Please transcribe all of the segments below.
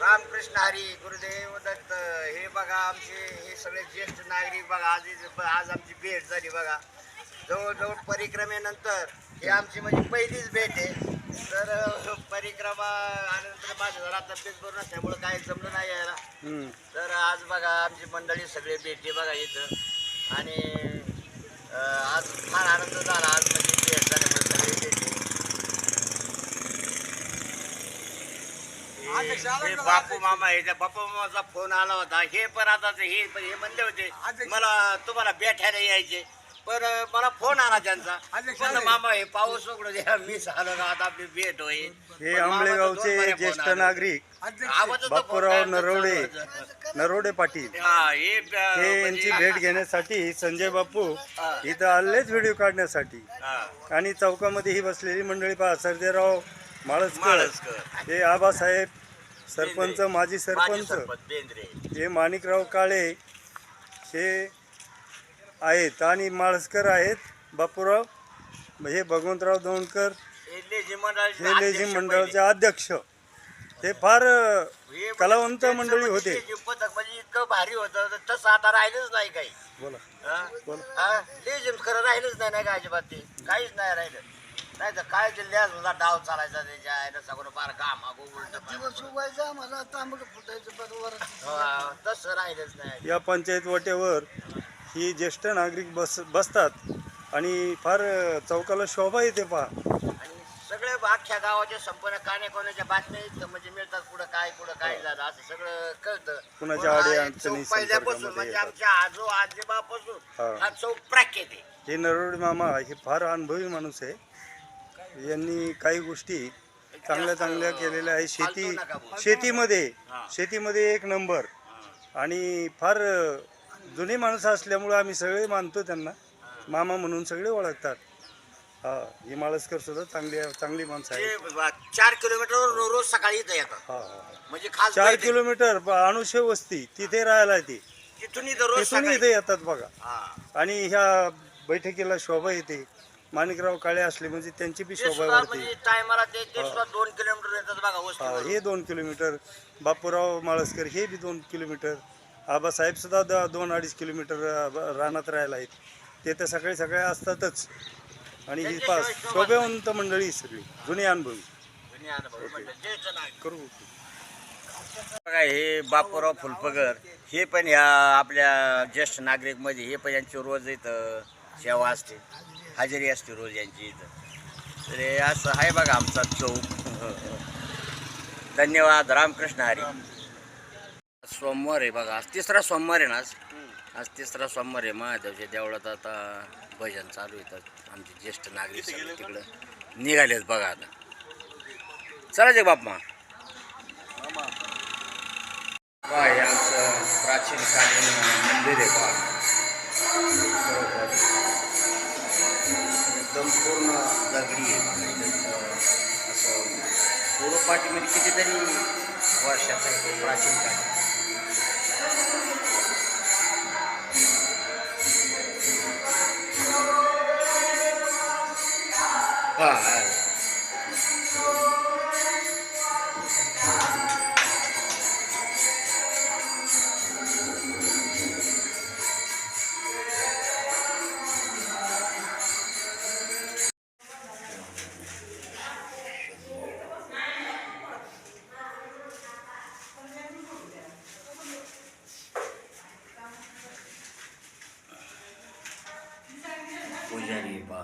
रामकृष्ण हरी गुरुदेव दत्त हे बघा आमचे हे सगळे ज्येष्ठ नागरिक बघा आज आज आमची भेट झाली बघा. जवळजवळ परिक्रमेनंतर ही आमची म्हणजे पहिलीच भेट आहे. तर परिक्रमा आल्यानंतर माझं जरा तब्येत बरं नसल्यामुळं काही जमलं नाही यायला. तर आज बघा आमची मंडळी सगळे भेटले बघा इथं. आणि आज फार आनंद झाला. आज म्हणजे भेट झाल्यामुळे सगळे भेटले हे बापू मामा त्या बापू मामाचा फोन आला होता हे पण आता ते हे हे म्हणले होते मला तुम्हाला भेटायला यायचे पण मला फोन आला त्यांचा म्हणलं मामा हे पाऊस उघडू द्या मी आलो ना आता आपली भेट होईल हे आंबळेगावचे ज्येष्ठ. नागरिक बापूराव होता. नरोडे पाटील हा हे हे म्हणजे- यांची भेट घेण्यासाठी संजय बापू हा. इथं आलेच व्हिडिओ काढण्यासाठी हा. आणि चौकामध्ये ही बसलेली मंडळी पहा सर्जेराव माळसकर माळसकर. हे आबासाहेब सरपंच. माजी सरपंच. हे माणिकराव काळे हे आहेत आणि माळसकर आहेत. बापूराव हे भगवंतराव दोनकर हे लेझिम मंडळाचे अध्यक्ष हे फार. हे कलावंत मंडळी म्हणजे होते. म्हणजे इतकं भारी होतं तसं आता राहिलंच नाही काही. बोला? लेझिम खरं राहिलंच नाही नाही का अजिबात ते? काहीच नाही राहिलं. नाही तर काय जिल्ह्यात होता डाव चालायचा त्याच्या आहे सगळं फार काम दिवस उगायचा मला तांबड फुटायचं बरोबर तसं राहिलंच नाही. या पंचायत वाट्यावर ही ज्येष्ठ नागरिक बस बसतात आणि फार चौकाला शोभा येते पहा. आणि सगळे अख्ख्या गावाच्या संपूर्ण कानेकोण्याच्या बातम्या इथं म्हणजे मिळतात पुढं काय पुढं काय झालं असं सगळं कळतं. कुणाच्या हा अडीअडचणी चौक पहिल्यापासून संपर्कामध्ये म्हणजे येतात. आमच्या आजो आजोबापासून हा. हा चौक प्राख्यात आहे. हे नरोडे मामा हे फार अनुभवी माणूस आहे. यांनी काही गोष्टी चांगल्या चांगल्या केलेल्या आहे शेती शेतीमध्ये. शेतीमध्ये एक नंबर. आणि फार जुने माणसं असल्यामुळं आम्ही सगळे मानतो त्यांना. मामा म्हणून सगळे ओळखतात. हा ही माळसकर सुद्धा चांगली चांगली माणसं ते ब- चार किलोमीटर रोज सकाळी इथं येतात. हा हा म्हणजे खास चार बैठक. किलोमीटर अनुशे वस्ती तिथे राहायला ती तिथून इथं रोज तिथून सकाळी. इथे येतात बघा. हा. आणि ह्या बैठकीला शोभा येते. माणिकराव काळे असले म्हणजे त्यांची बी ते शोभा सुद्धा वाढते. म्हणजे टायमाला ते ते सुद्धा दोन किलोमीटर येतात बघा हा. हे दोन किलोमीटर. बापूराव माळसकर हे बी दोन किलोमीटर. आबासाहेब सुद्धा द- दोन अडीच किलोमीटर अ, ब- रानात राहायला आहेत ते तर सकाळी सकाळी असतातच. आणि ही त्यांच्याशिवाय शोभेवंत मंडळी सगळी जुनी अनुभवी. जुनी अनुभवी मंडळी. ज्येष्ठ नागरिक. करू. बघा हे बापूराव फुलपगर हे पण ह्या आपल्या ज्येष्ठ नागरिकमध्ये हे पण यांची रोज इथं सेवा असते. हजेरी असते रोज यांची इथं. तर हे असं आहे बघा आमचा चौक. धन्यवाद. रामकृष्ण हरी. सोमवार आहे बघा. आज तिसरा सोमवार आहे ना आज? आज तिसरा सोमवार आहे. महादेवच्या देवळात आता भजन चालू येतात आमचे ज्येष्ठ नागरिक तिकडं निघालेत बघा आता. चला जे बाप मा हे आमचं प्राचीन कालीन मंदिर आहे पहा पूर्ण दगडी आहे. असं पूर्वपाठीमध्ये कितीतरी वर्षाचं आहे प्राचीन काळ. हा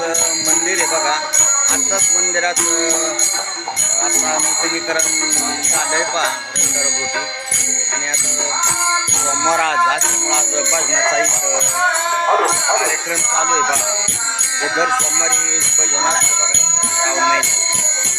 असं मंदिर आहे बघा. आत्ताच मंदिरात आता नूतनीकरण झालंय पहा रंगरगोटी आणि आता सोमवार आज असल्यामुळं आज भजनाचा एक कार्यक्रम चालू आहे बघा. दर सोमवारी भजन असतं बघा श्रावण महिन्यात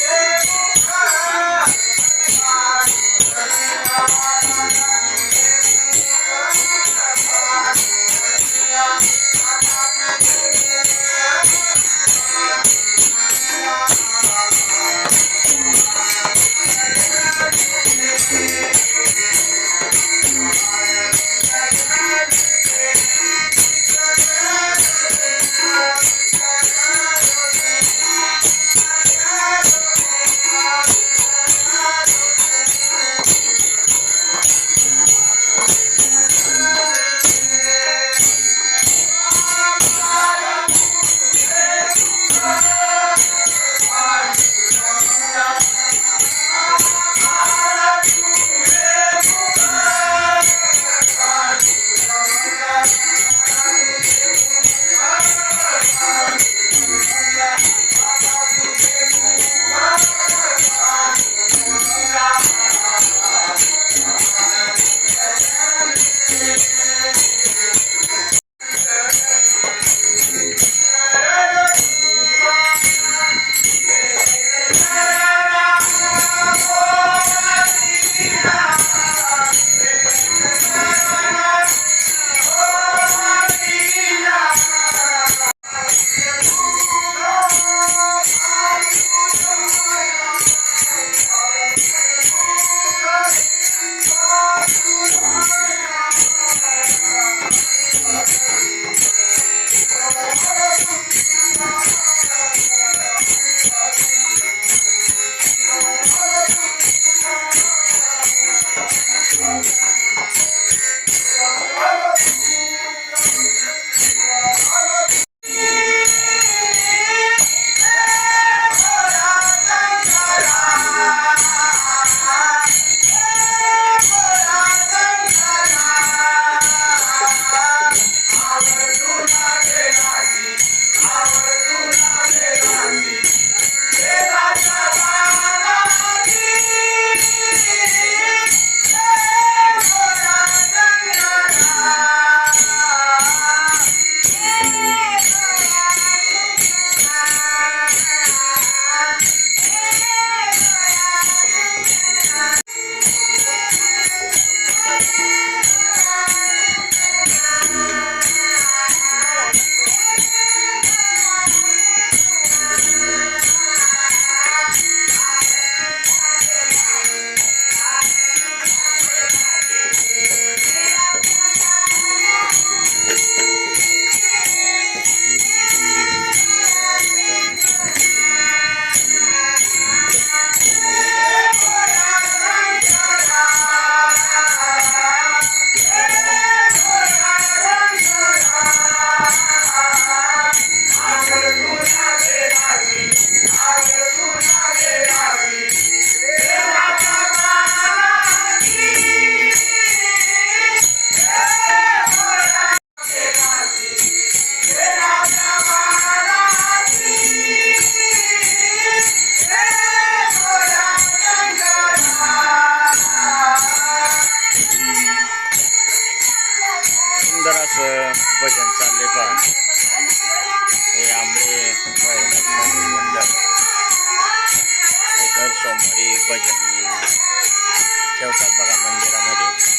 सोमवारी भजन ठेवतात बघा मंदिरामध्ये.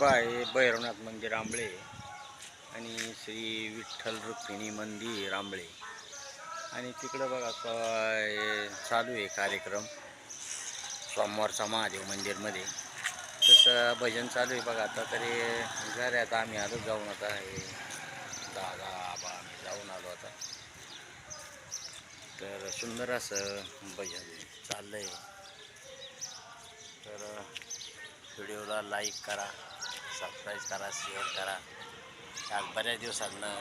हे आहे भैरवनाथ मंदिर आंबळे आणि श्री विठ्ठल रुक्मिणी मंदिर आंबळे आणि तिकडं बघा चालू आहे कार्यक्रम. सोमवारचा महादेव मंदिरमध्ये. तसं भजन चालू आहे बघा आता तरी जरा आता आम्ही आलो जाऊन आता हे दादा आबा आम्ही जाऊन आलो आता. तर सुंदर असं भजन चाललं आहे तर व्हिडिओला लाईक करा. सबस्क्राईब करा शेअर करा. आज बऱ्याच दिवसांनं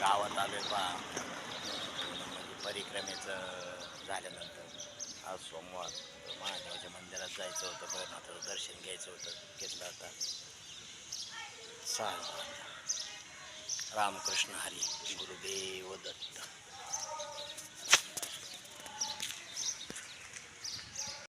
गावात आलो आहे पहा. म्हणजे परिक्रमेचं झाल्यानंतर. आज सोमवार. महादेवाच्या मंदिरात जायचं होतं भैरवनाथाचं दर्शन घ्यायचं होतं. घेतलं होता सहा रामकृष्ण हरी गुरुदेव दत्त.